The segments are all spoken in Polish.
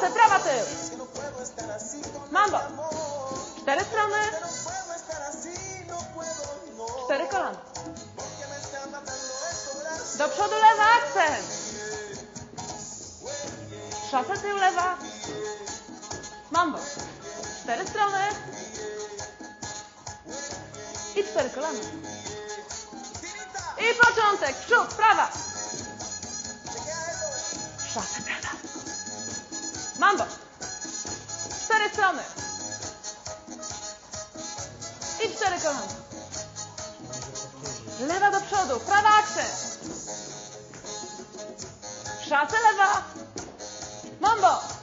Szosę, prawa tył. Mambo. Cztery strony. Cztery kolana. Do przodu lewa, akcent. Szosę, tył, lewa. Mambo. Cztery strony. I cztery kolana. I początek. Przód, prawa. Mambo. Cztery strony. I cztery kolana. Lewa do przodu, prawa akcent. Szasę lewa. Mambo.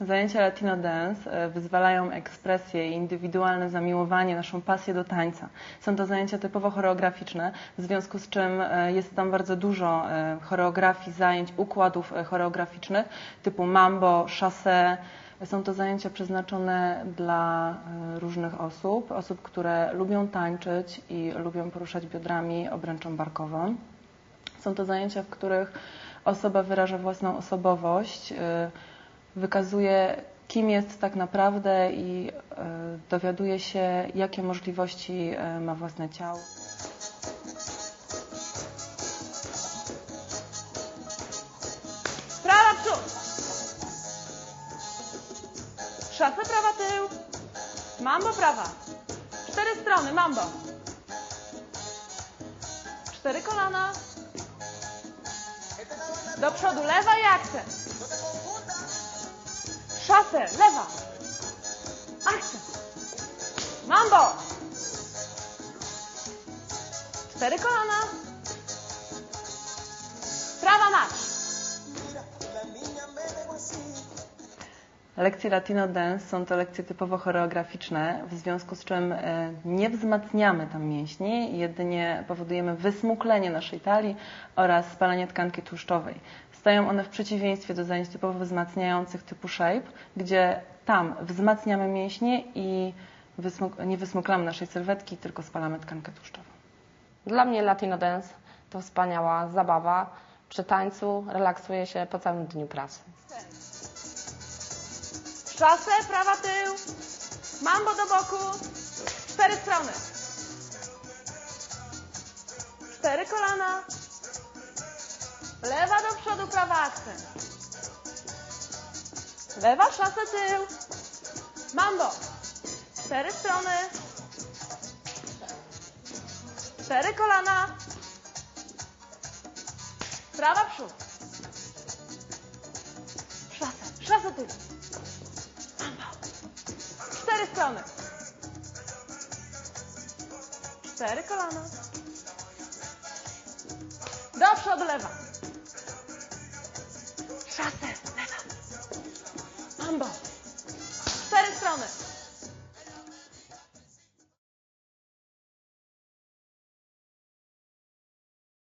Zajęcia Latino Dance e, wyzwalają ekspresję i indywidualne zamiłowanie, naszą pasję do tańca. Są to zajęcia typowo choreograficzne, w związku z czym e, jest tam bardzo dużo e, choreografii, zajęć, układów choreograficznych typu mambo, chassé. Są to zajęcia przeznaczone dla różnych osób, osób, które lubią tańczyć i lubią poruszać biodrami obręczą barkową. Są to zajęcia, w których osoba wyraża własną osobowość, wykazuje, kim jest tak naprawdę i y, dowiaduje się, jakie możliwości y, ma własne ciało. Prawa przód. Szasę prawa tył. Mambo prawa. Cztery strony, mambo. Cztery kolana. Do przodu lewa i akcent. Szasę, lewa. Akcent. Mambo. Cztery kolana. Prawa marsz. Lekcje Latino Dance są to lekcje typowo choreograficzne, w związku z czym e, nie wzmacniamy tam mięśni, jedynie powodujemy wysmuklenie naszej talii oraz spalanie tkanki tłuszczowej. Stają one w przeciwieństwie do zajęć typowo wzmacniających typu shape, gdzie tam wzmacniamy mięśnie i wysmuk- nie wysmuklamy naszej sylwetki, tylko spalamy tkankę tłuszczową. Dla mnie Latino Dance to wspaniała zabawa. Przy tańcu relaksuję się po całym dniu pracy. Szasę, prawa tył. Mambo do boku. Cztery strony. Cztery kolana. Lewa do przodu, prawa akcent. Lewa, szasę, tył. Mambo. Cztery strony. Cztery kolana. Prawa przód. Szasę, szasę, tył. Cztery strony. Cztery kolana. Do przodu lewa. 对吧。